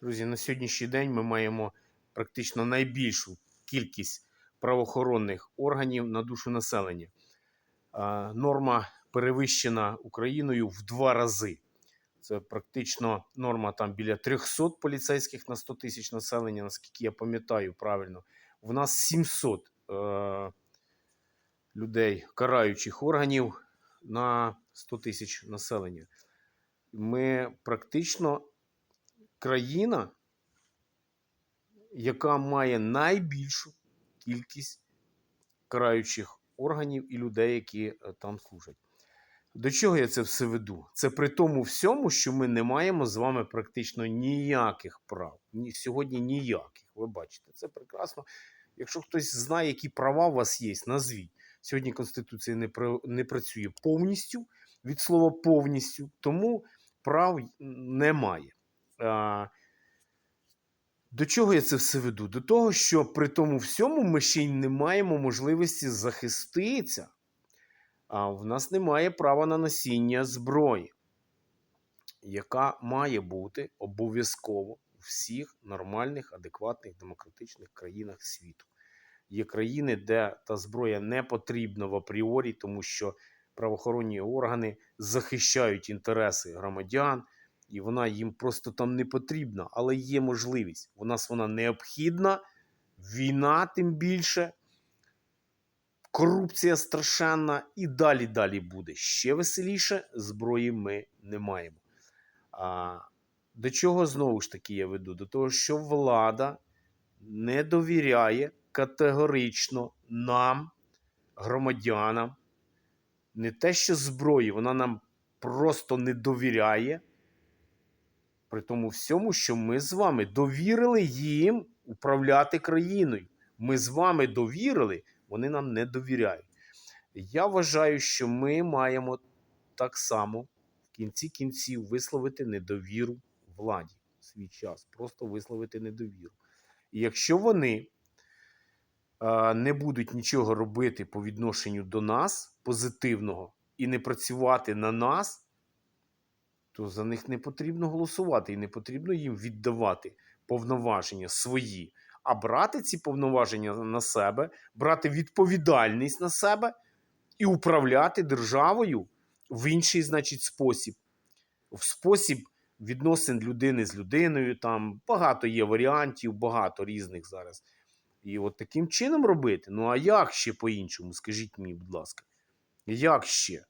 Друзі, на сьогоднішній день ми маємо практично найбільшу кількість правоохоронних органів на душу населення. Норма перевищена Україною в два рази. Це практично норма там біля 300 поліцейських на 100 тисяч населення, наскільки я пам'ятаю правильно. У нас 700 е- людей караючих органів на 100 тисяч населення. Ми практично країна, яка має найбільшу кількість караючих органів і людей, які е, там служать. До чого я це все веду? Це при тому всьому, що ми не маємо з вами практично ніяких прав. Ні, сьогодні ніяких. Ви бачите, це прекрасно. Якщо хтось знає, які права у вас є, назвіть. Сьогодні Конституція не, не працює повністю від слова повністю, тому прав немає. До чого я це все веду? До того, що при тому всьому ми ще й не маємо можливості захиститися. А в нас немає права на носіння зброї, яка має бути обов'язково у всіх нормальних, адекватних, демократичних країнах світу. Є країни, де та зброя не потрібна в апріорі, тому що правоохоронні органи захищають інтереси громадян, і вона їм просто там не потрібна, але є можливість. У нас вона необхідна, війна тим більше, корупція страшенна, і далі далі буде. Ще веселіше зброї ми не маємо. А, до чого знову ж таки я веду? До того, що влада не довіряє категорично нам, громадянам, не те, що зброї, вона нам просто не довіряє. При тому всьому, що ми з вами довірили їм управляти країною. Ми з вами довірили, вони нам не довіряють. Я вважаю, що ми маємо так само в кінці кінців висловити недовіру владі в свій час. Просто висловити недовіру. І якщо вони е, не будуть нічого робити по відношенню до нас позитивного і не працювати на нас, то за них не потрібно голосувати і не потрібно їм віддавати повноваження свої, а брати ці повноваження на себе, брати відповідальність на себе і управляти державою в інший, значить, спосіб. В спосіб відносин людини з людиною. Там багато є варіантів, багато різних зараз. І от таким чином робити. Ну а як ще по-іншому? Скажіть мені, будь ласка, як ще?